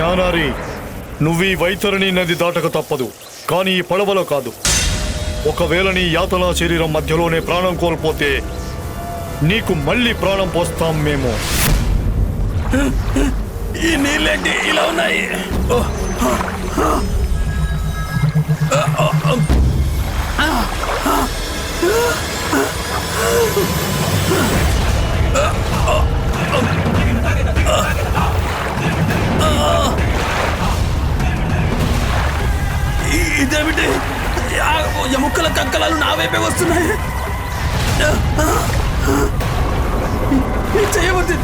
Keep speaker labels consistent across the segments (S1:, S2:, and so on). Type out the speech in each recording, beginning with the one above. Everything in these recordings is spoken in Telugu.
S1: జ్ఞానారి నువ్వు ఈ వైతరిణి నది దాటక తప్పదు కానీ ఈ పడవలో కాదు. ఒకవేళ నీ యాతనా శరీరం మధ్యలోనే ప్రాణం కోల్పోతే నీకు మళ్ళీ ప్రాణం పోస్తాం మేము.
S2: ఈ నీళ్ళేంటి ఇలా ఉన్నాయి? ఇదేమిటి ఎముక్కల కంకలాలు నా వైపే వస్తున్నాయి. చేయవద్దు.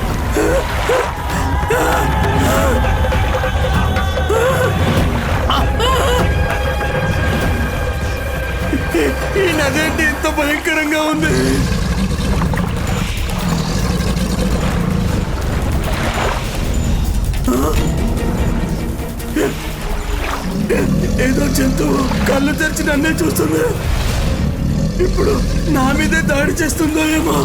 S2: ఈ నదేంటి ఇంత భయంకరంగా ఉంది. ఏదో జంతువు కళ్ళు తెరిచి నన్నే చూస్తుంది. ఇప్పుడు నా మీదే దాడి చేస్తుందో ఏమో.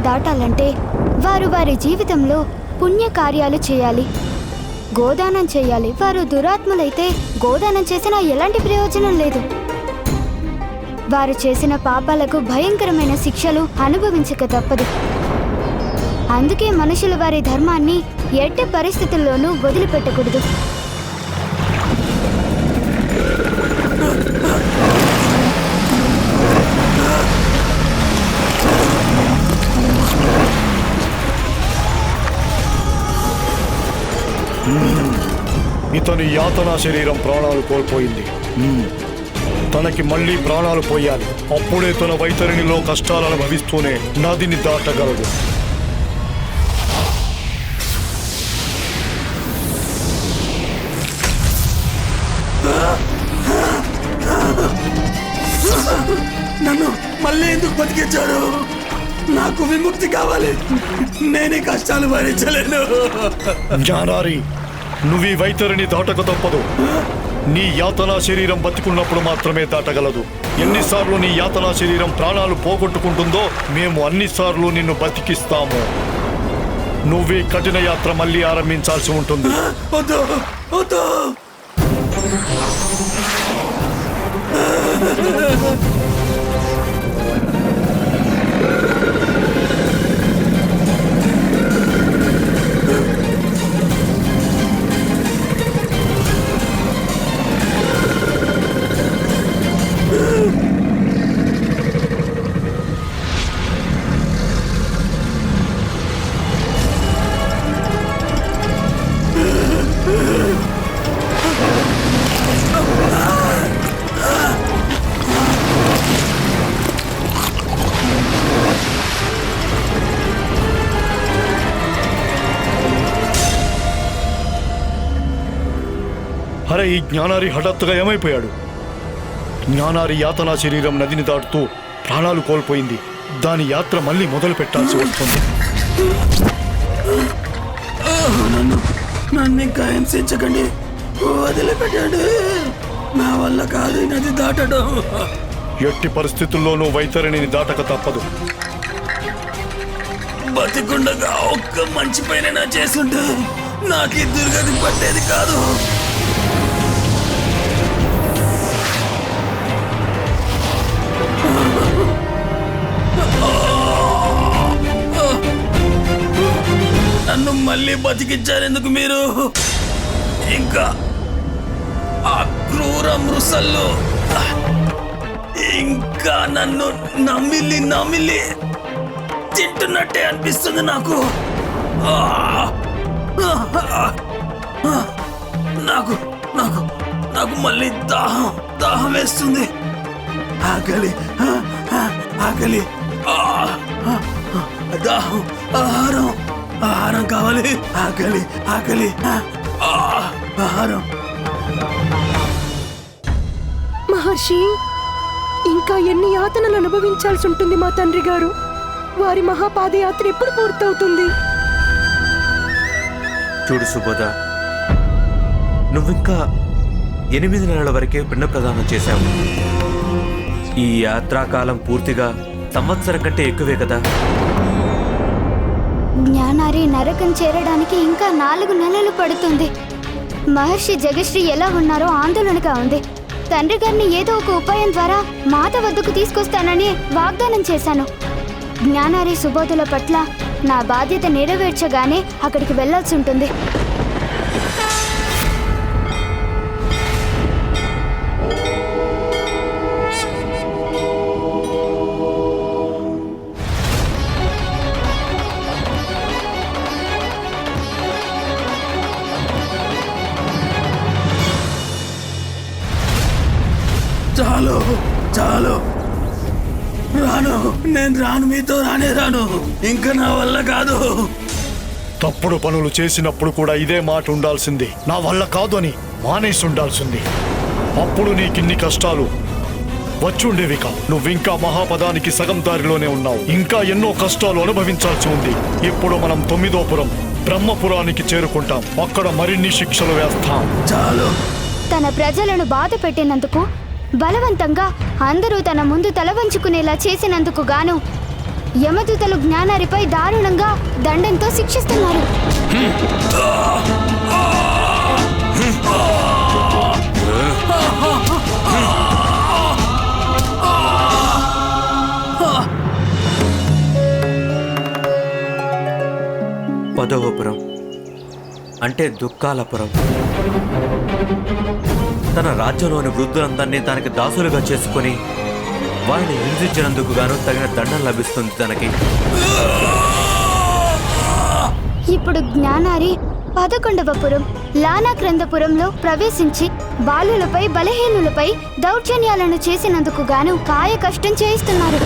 S3: దాటాలంటే వారు వారి జీవితంలో పుణ్యకార్యాలు చేయాలి. గోదానం చేయాలి. వారు దురాత్ములైతే గోదానం చేసినా ఎలాంటి ప్రయోజనం లేదు. వారు చేసిన పాపాలకు భయంకరమైన శిక్షలు అనుభవించక తప్పదు. అందుకే మనుషులు వారి ధర్మాన్ని ఎట్టి పరిస్థితుల్లోనూ వదిలిపెట్టకూడదు.
S1: ఇతని యాతనా శరీరం ప్రాణాలు కోల్పోయింది. తనకి మళ్ళీ ప్రాణాలు పోయాలి. అప్పుడే తన వైతరిణిలో కష్టాలను భవిస్తూనే నదిని దాటగలడు.
S2: నన్ను మళ్ళీ ఎందుకు బతికించారు నాకు విముక్తి కావాలి. నేనే కష్టాలు భరించలేను.
S1: జ్ఞానారి నువ్వు ఈ వైతరిని దాటక తప్పదు. నీ యాతనా శరీరం బతికున్నప్పుడు మాత్రమే దాటగలదు. ఎన్నిసార్లు నీ యాతనా శరీరం ప్రాణాలు పోగొట్టుకుంటుందో మేము అన్నిసార్లు నిన్ను బతికిస్తాము. నువ్వే కఠిన యాత్ర మళ్ళీ ఆరంభించాల్సి ఉంటుంది.
S2: వద్దు.
S1: ఈ జ్ఞానారి హఠాత్తుగా ఏమైపోయాడు? జ్ఞానారి యాతనా శరీరం నదిని దాటుతూ ప్రాణాలు కోల్పోయింది. దాని యాత్ర మళ్ళీ మొదలు పెట్టాల్సి వస్తుంది.
S2: నన్ను నన్ను ఇంకా హింసించకండి వదిలిపెట్టండి. నా వల్ల కాదు ఈ నది దాటడం.
S1: ఎట్టి పరిస్థితుల్లోనూ వైతరిణిని దాటక తప్పదు.
S2: బతికుండగా ఒక్క మంచి పైన చేస్తుంటే నాకు ఈ దుర్గతి పట్టేది కాదు. నన్ను మళ్ళీ బతికించారెందుకు మీరు? ఇంకా ఆ క్రూర మృసల్లో ఇంకా నన్ను నమిలి నమిలి తింటున్నట్టే అనిపిస్తుంది నాకు. నాకు నాకు నాకు మళ్ళీ దాహం దాహం వేస్తుంది. ఆకలి ఆకలి దాహం ఆహారం. ఆహారం కావాలి. ఆకలి ఆకలి. ఆహారం.
S4: మహర్షి ఇంకా ఎన్ని యాతనలు అనుభవించాల్సి ఉంటుంది మా తండ్రి గారు? వారి మహాపాదయాత్ర ఎప్పుడు పూర్తవుతుంది?
S5: చూడు సుబోధ నువ్వింకా ఎనిమిది నెలల వరకే పిండ ప్రదానం చేశావు. ఈ యాత్రాకాలం పూర్తిగా సంవత్సరం కంటే ఎక్కువే కదా?
S3: జ్ఞానారి నరకం చేరడానికి ఇంకా నాలుగు నెలలు పడుతుంది. మహర్షి జగశ్రీ ఎలా ఉన్నారో ఆందోళనగా ఉంది. తండ్రి గారిని ఏదో ఒక ఉపాయం ద్వారా మాత వద్దకు తీసుకొస్తానని వాగ్దానం చేశాను. జ్ఞానారి సుబోధుల పట్ల నా బాధ్యత నెరవేర్చగానే అక్కడికి వెళ్ళాల్సి ఉంటుంది.
S2: చాలు చాలు. రాను నేను రాను మీతో రానే రాను. ఇంకా నా వల్ల కాదు.
S1: తప్పుడు పనులు చేసినప్పుడు కూడా ఇదే మాట ఉండాల్సింది. నా వల్ల కాదు అని మానేసి ఉండాల్సింది. అప్పుడు నీకిన్ని కష్టాలు వచ్చుండేవి కావు. నువ్వింకా మహాపదానికి సగం దారిలోనే ఉన్నావు. ఇంకా ఎన్నో కష్టాలు అనుభవించాల్సి ఉంది. ఇప్పుడు మనం తొమ్మిదోపురం బ్రహ్మపురానికి చేరుకుంటాం. అక్కడ మరిన్ని శిక్షలు వేస్తాం.
S2: చాలు.
S3: తన ప్రజలను బాధ పెట్టినందుకు బలవంతంగా అందరూ తన ముందు తల వంచుకునేలా చేసినందుకు గాను యమదూతలు జ్ఞానారిపై దారుణంగా దండంతో శిక్షిస్తున్నారు.
S5: పదవపురం అంటే దుఃఖాలపురం తన రాజ్యంలోని వృద్ధులందరినీ తనకి దాసులుగా చేసుకొని వారిని హింసించినందుకు గాను తగిన దండం లభిస్తుంది తనకి.
S3: ఇప్పుడు జ్ఞానారి పదకొండవ పురం లానాక్రందపురంలో ప్రవేశించి బాలులపై బలహీనులపై దౌర్జన్యాలను చేసినందుకు గాను కాయ కష్టం చేయిస్తున్నారు.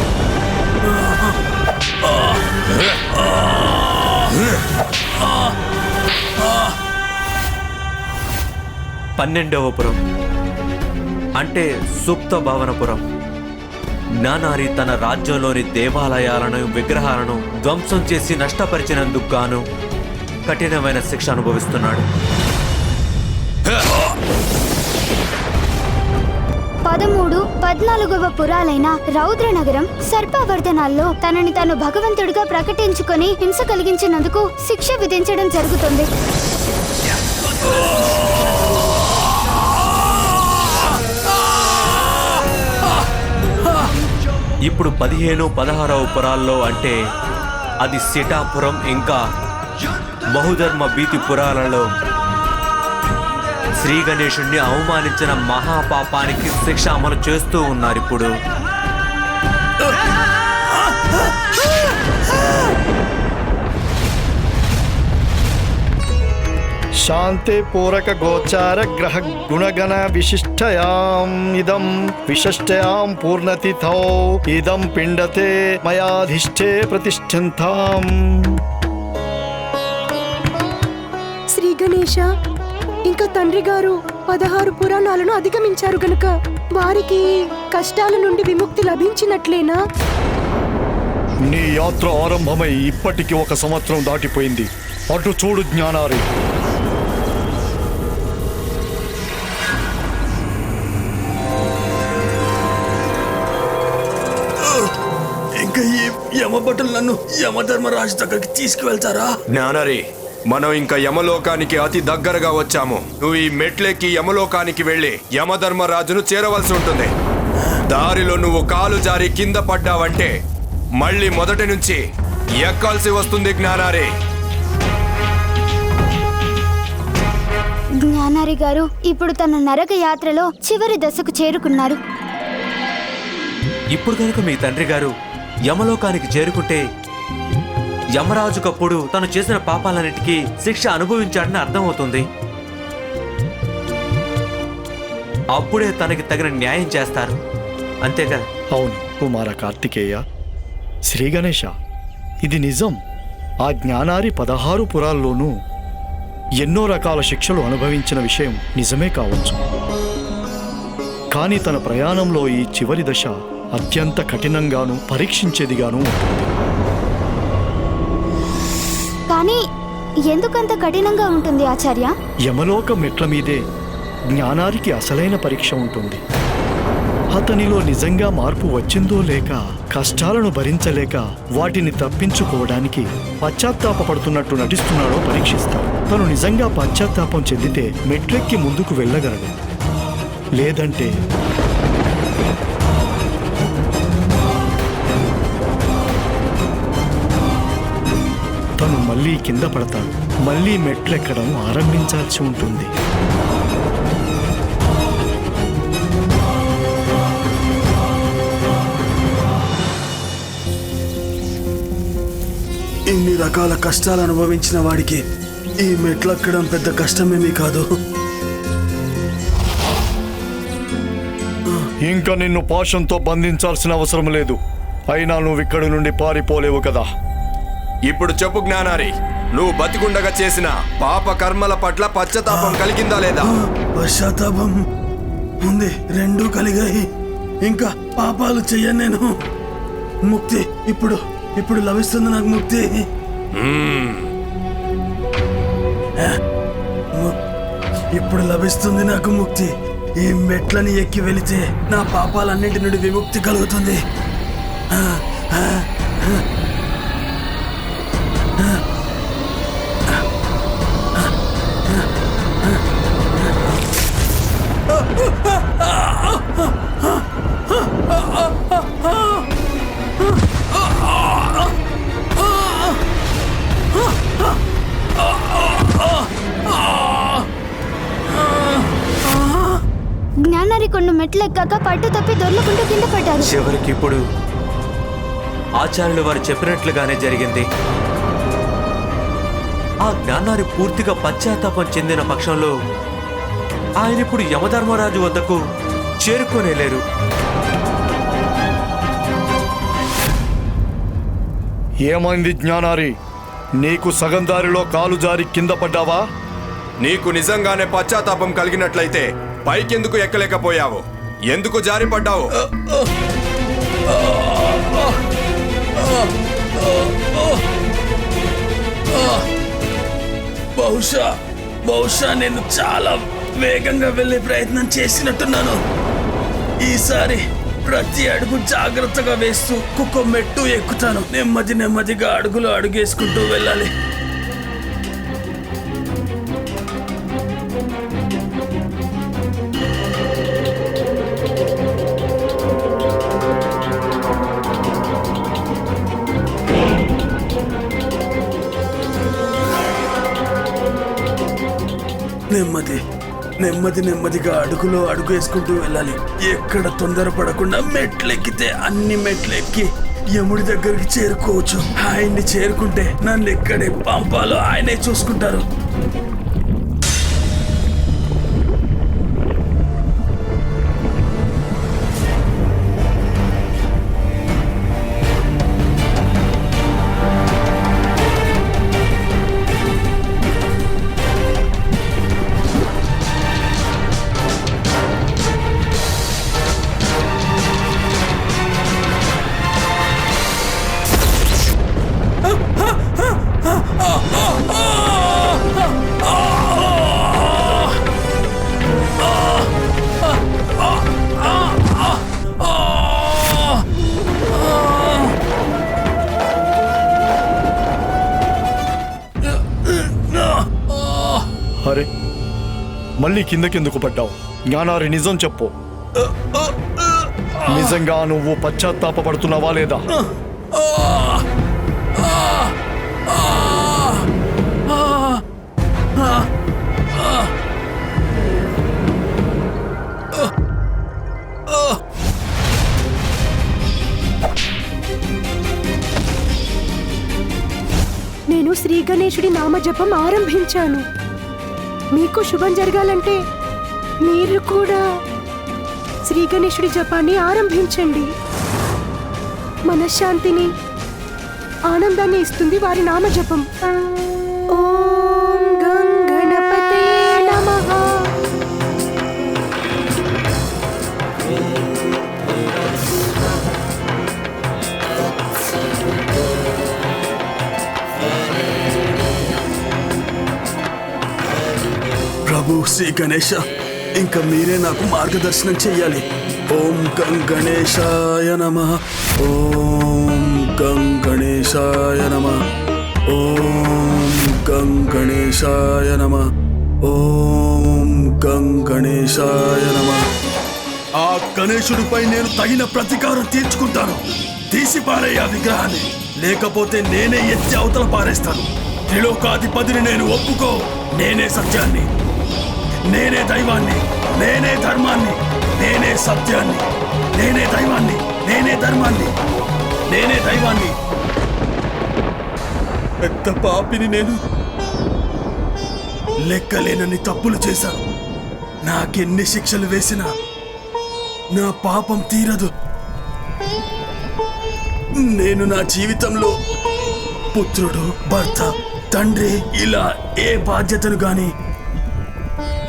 S5: పన్నెండవ పురం అంటే సుప్త భవనపురం. జ్ఞానారి తన రాజ్యంలోని దేవాలయాలను విగ్రహాలను ధ్వంసం చేసి నష్టపరిచినందుకు గాను కఠినమైన శిక్ష అనుభవిస్తున్నాడు.
S3: పదమూడు పద్నాలుగవ పురాలైన రౌద్రనగరం సర్పవర్ధనాల్లో తనని తాను భగవంతుడిగా ప్రకటించుకొని హింస కలిగించినందుకు శిక్ష విధించడం జరుగుతుంది.
S5: ఇప్పుడు పదిహేను పదహారవ పురాల్లో అంటే అది సిటాపురం ఇంకా బహుధర్మ భీతి పురాలలో శ్రీ గణేశుణ్ణి అవమానించిన మహాపాపానికి శిక్ష అమలు చేస్తూ ఉన్నారు ఇప్పుడు.
S1: శాంతే పూరక గోచార గ్రహ గుణగణ విశిష్టయాం ఇదం విశిష్టయాం పూర్ణతిథౌ ఇదం పిండతే మయాధిష్ఠే ప్రతిష్ఠంతాం
S4: శ్రీ గణేష ఇంకా తండ్రి గారు పదహారు పురాణాలను అధిగమించారు గనుక వారికి కష్టాల నుండి విముక్తి లభించినట్లేనా?
S1: నీ యాత్ర ఆరంభమై ఇప్పటికి ఒక సంవత్సరం దాటిపోయింది. అటు చూడు జ్ఞానారి.
S2: యమభటులు నన్ను యమధర్మరాజు దగ్గరికి తీసుకువెళ్తారా?
S6: జ్ఞానరి మనం ఇంకా యమలోకానికి అతి దగ్గరగా వచ్చాము. నువ్వు ఈ మెట్లెక్కి యమలోకానికి వెళ్ళి యమధర్మరాజును చేరవలసి ఉంటుంది. దారిలో నువ్వు కాలు జారి కింద పడ్డావంటే మళ్ళీ మొదటి నుంచి ఎక్కాల్సి వస్తుంది జ్ఞానారి.
S3: జ్ఞానారి గారు ఇప్పుడు తన నరక యాత్రలో చివరి దశకు చేరుకున్నారు.
S5: ఇప్పుడు కనుక మీ తండ్రి గారు యమలోకానికి చేరుకుంటే యమరాజుకప్పుడు తను చేసిన పాపాలన్నిటికీ శిక్ష అనుభవించాడని అర్థమవుతుంది. అప్పుడే తనకి తగిన న్యాయం చేస్తారు. అంతే కదా
S1: అవును కుమార కార్తికేయ. శ్రీ గణేశ ఇది నిజం. ఆ జ్ఞానారి పదహారు పురాల్లోనూ ఎన్నో రకాల శిక్షలు అనుభవించిన విషయం నిజమే కావచ్చు. కానీ తన ప్రయాణంలో ఈ చివరి దశ అత్యంత కఠినంగాను పరీక్షించేదిగాను ఉంటుంది.
S3: కానీ ఎందుకంత కఠినంగా ఉంటుంది ఆచార్య?
S1: యమలోక మెట్ల మీదే జ్ఞానానికి అసలైన పరీక్ష ఉంటుంది. అతనిలో నిజంగా మార్పు వచ్చిందో లేక కష్టాలను భరించలేక వాటిని తప్పించుకోవడానికి పశ్చాత్తాపపడుతున్నట్టు నటిస్తున్నాడో పరీక్షిస్తారు తను నిజంగా పశ్చాత్తాపం చెందితే మెట్లెక్కి ముందుకు వెళ్ళగలడు. లేదంటే తను మళ్ళీ కింద పడతాడు. మళ్ళీ మెట్లెక్కడం ఆరంభించాల్సి ఉంటుంది.
S2: ఇన్ని రకాల కష్టాలు అనుభవించిన వాడికి ఈ మెట్లెక్కడం పెద్ద కష్టమేమీ కాదు.
S1: ఇంకా నిన్ను పాశంతో బంధించాల్సిన అవసరం లేదు. అయినా నువ్వు ఇక్కడి నుండి పారిపోలేవు కదా.
S6: ఇప్పుడు చెప్పు జ్ఞానారి నువ్వు బతికుండగా చేసిన పాప కర్మల పట్ల పశ్చాత్తాపం కలిగిందా లేదా?
S2: పశ్చాత్తాపం ఉంది రెండూ కలిగాయి. ఇంకా పాపాలు చెయ్యను నేను. ముక్తి ఇప్పుడు ఇప్పుడు లభిస్తుంది నాకు ముక్తి. ఇప్పుడు లభిస్తుంది నాకు ముక్తి. ఈ మెట్లని ఎక్కి వెళితే నా పాపాలన్నింటి నుండి విముక్తి కలుగుతుంది.
S3: జ్ఞానారి కొన్ని మెట్లు పట్టు తప్పి దొర్లుకుంటూ కింద పడ్డారు.
S5: చివరికి ఇప్పుడు ఆచార్యులు వారు చెప్పినట్లుగానే జరిగింది. ఆ జ్ఞానాన్ని పూర్తిగా పశ్చాత్తాపం చెందిన పక్షంలో ఆయన ఇప్పుడు యమధర్మరాజు వద్దకు చేరుకోనేలేరు
S1: ఏమైంది జ్ఞానారి? నీకు సగం దారిలో కాలు జారి కింద పడ్డావా?
S6: నీకు నిజంగానే పశ్చాత్తాపం కలిగినట్లయితే పైకెందుకు ఎక్కలేకపోయావు? ఎందుకు జారి పడ్డావు?
S2: బహుశా బహుశా నేను చాలా వేగంగా వెళ్ళే ప్రయత్నం చేసినట్టున్నాను. ఈసారి ప్రతి అడుగు జాగ్రత్తగా వేస్తూ కుక్క మెట్టు ఎక్కుతాను. నెమ్మది నెమ్మదిగా అడుగులు అడుగేసుకుంటూ వెళ్ళాలి. నెమ్మది నెమ్మది నెమ్మదిగా అడుగులో అడుగు వేసుకుంటూ వెళ్ళాలి. ఎక్కడ తొందరపడకుండా మెట్లెక్కితే అన్ని మెట్లెక్కి యముడి దగ్గరికి చేరుకోవచ్చు. ఆయన్ని చేరుకుంటే నన్ను ఎక్కడే పంపాలో ఆయనే చూసుకుంటారు.
S1: మళ్ళీ కిందకెందుకు పడ్డావు? జ్ఞానారి నిజం చెప్పు. నిజంగా నువ్వు పశ్చాత్తాపడుతున్నావా లేదా?
S4: నేను శ్రీ గణేశుడి నామజపం ఆరంభించాను. మీకు శుభం జరగాలంటే మీరు కూడా శ్రీ గణేశుడి జపాన్ని ఆరంభించండి. మనశ్శాంతిని ఆనందాన్ని ఇస్తుంది వారి నామజపం.
S2: శ్రీ గణేష ఇంకా మీరే నాకు మార్గదర్శనం చెయ్యాలి. ఓం గం గణేశాయ నమ ఓం గం గణేశాయ నమ ఓం గం గణేశాయ నమ ఓం గం గణేశాయ నమ. ఆ గణేశుడిపై నేను తగిన ప్రతీకారం తీర్చుకుంటాను. తీసి పారేయ విగ్రహాన్ని. లేకపోతే నేనే ఎత్తి అవతల పారేస్తాను. త్రిలోకాధిపతిని నేను ఒప్పుకో. నేనే సత్యాన్ని. నేనే దైవాన్ని నేనే ధర్మాన్ని నేనే సత్యాన్ని నేనే దైవాన్ని నేనే ధర్మాన్ని నేనే దైవాన్ని. పెద్ద పాపిని నేను లెక్కలేనని తప్పులు చేశాను. నాకెన్ని శిక్షలు వేసినా నా పాపం తీరదు. నేను నా జీవితంలో పుత్రుడు భర్త తండ్రి ఇలా ఏ బాధ్యతను గాని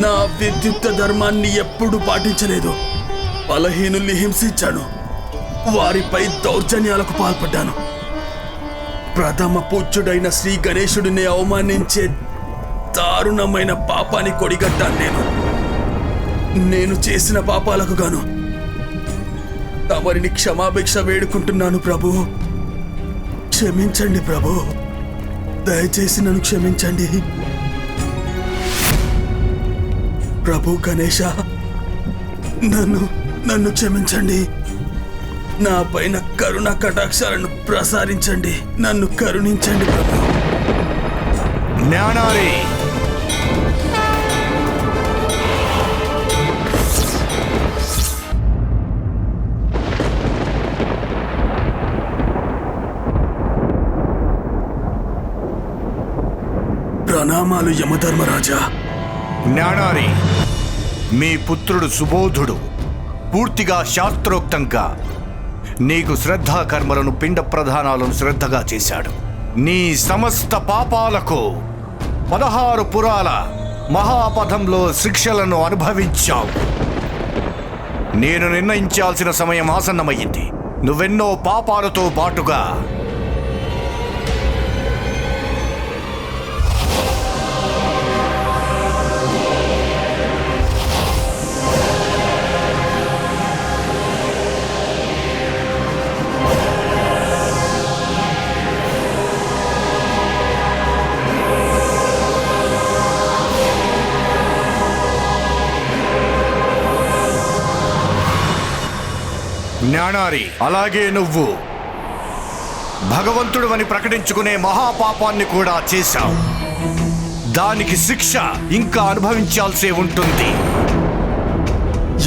S2: నా విద్యుక్త ధర్మాన్ని ఎప్పుడు పాటించలేదు. బలహీనుల్ని హింసించాను. వారిపై దౌర్జన్యాలకు పాల్పడ్డాను. ప్రథమ పూజ్యుడైన శ్రీ గణేశుడిని అవమానించే దారుణమైన పాపాన్ని కొడిగట్టాను నేను. నేను చేసిన పాపాలకు గాను. తమరిని క్షమాభిక్ష వేడుకుంటున్నాను ప్రభు. క్షమించండి ప్రభు. దయచేసి నన్ను క్షమించండి. ప్రభు గణేష నన్ను నన్ను క్షమించండి. నా పైన కరుణ కటాక్షాలను ప్రసారించండి నన్ను కరుణించండి ప్రభు.
S6: జ్ఞానారి
S2: ప్రణామాలు యమధర్మరాజా.
S6: జ్ఞానారి మీ పుత్రుడు సుబోధుడు. పూర్తిగా శాస్త్రోక్తంగా నీకు శ్రద్ధా కర్మలను పిండ ప్రధానాలను శ్రద్ధగా చేశాడు. నీ సమస్త పాపాలకు పదహారు పురాల మహాపథంలో శిక్షలను అనుభవించావు. నేను నిర్ణయించాల్సిన సమయం ఆసన్నమయ్యింది. నువ్వెన్నో పాపాలతో పాటుగా జ్ఞానారి. అలాగే నువ్వు భగవంతుడు అని ప్రకటించుకునే మహాపాపాన్ని కూడా చేశావు. దానికి శిక్ష ఇంకా అనుభవించాల్సి ఉంటుంది.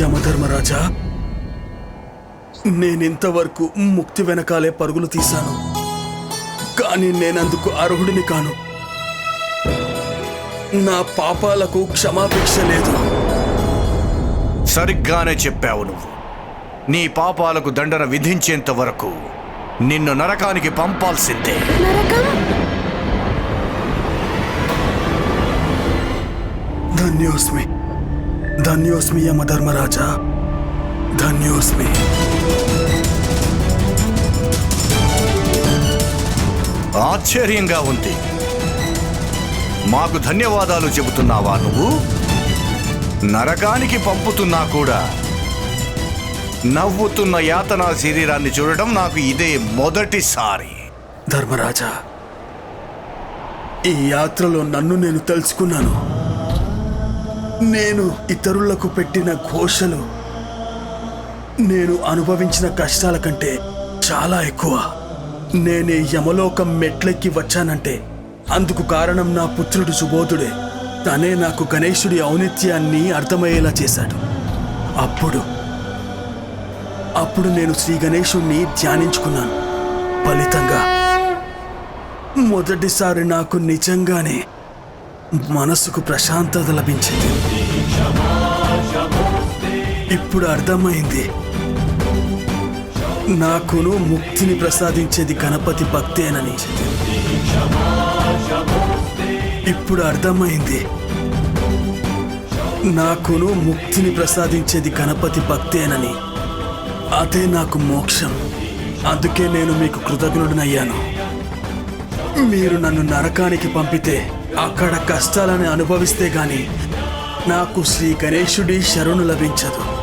S2: యమధర్మరాజా నేనింతవరకు ముక్తి వెనకాలే పరుగులు తీశాను. కానీ నేనందుకు అర్హుడిని కాను. నా పాపాలకు క్షమాభిక్ష లేదు.
S6: సరిగ్గానే చెప్పావు నువ్వు. నీ పాపాలకు దండన విధించేంత వరకు నిన్ను నరకానికి పంపాల్సిందే.
S2: ధన్యోస్మి. ధన్యోస్మి యమధర్మరాజా. ధన్యోస్మి.
S6: ఆశ్చర్యంగా ఉంది. మాకు ధన్యవాదాలు చెబుతున్నావా నువ్వు? నరకానికి పంపుతున్నా కూడా నవ్వుతున్న యాతనా శరీరాన్ని చూడడం నాకు ఇదే మొదటిసారి.
S2: ధర్మరాజా ఈ యాత్రలో నన్ను నేను తెలుసుకున్నాను నేను ఇతరులకు పెట్టిన ఘోషలు నేను అనుభవించిన కష్టాల కంటే చాలా ఎక్కువ. నేనే యమలోకం మెట్లెక్కి వచ్చానంటే అందుకు కారణం నా పుత్రుడు సుబోధుడే. తనే నాకు గణేశుడి ఔనిత్యాన్ని అర్థమయ్యేలా చేశాడు. అప్పుడు అప్పుడు నేను శ్రీ గణేశుణ్ణి ధ్యానించుకున్నాను. ఫలితంగా మొదటిసారి నాకు నిజంగానే మనసుకు ప్రశాంతత లభించింది. ఇప్పుడు అర్థమైంది. నాకును ముక్తిని ప్రసాదించేది గణపతి భక్తేనని ఇప్పుడు అర్థమైంది. నాకును ముక్తిని ప్రసాదించేది గణపతి భక్తేనని అదే నాకు మోక్షం. అందుకే నేను మీకు కృతజ్ఞుడినయ్యాను. మీరు నన్ను నరకానికి పంపితే అక్కడ కష్టాలను అనుభవిస్తే గాని నాకు శ్రీ గణేశుడి శరణు లభించదు.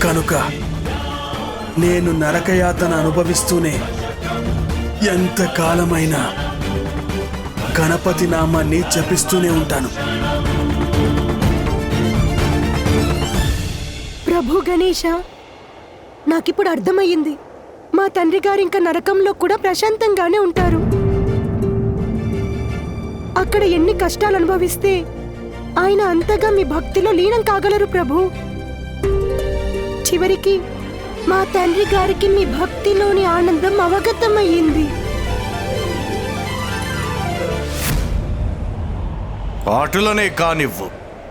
S2: కనుక నేను నరకయాతన అనుభవిస్తూనే ఎంతకాలమైనా గణపతి నామాన్ని జపిస్తూనే ఉంటాను.
S4: ఓహో గణేష నాకిప్పుడు అర్థమయ్యింది. మా తండ్రి గారు ఇంకా నరకంలో కూడా ప్రశాంతంగానే ఉంటారు. అక్కడ ఎన్ని కష్టాలు అనుభవిస్తే ఆయన అంతగా మీ భక్తిలో లీనం కాగలరు ప్రభు. చివరికి మా తండ్రి గారికి మీ భక్తిలోని ఆనందం అవగతమయ్యింది.
S1: పాటలనే కానివ్వు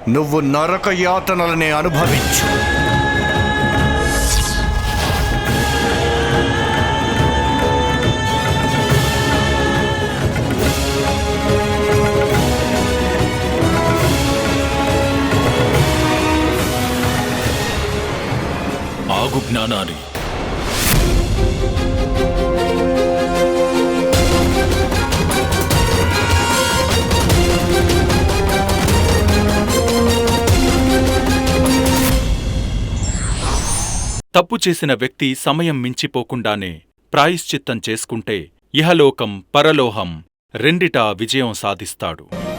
S1: నువ్వు నరక యాతనలనే అనుభవించు.
S7: ఆగు తప్పు చేసిన వ్యక్తి సమయం మించిపోకుండానే ప్రాయశ్చిత్తం చేసుకుంటే ఇహలోకం పరలోహం రెండిటా విజయం సాధిస్తాడు.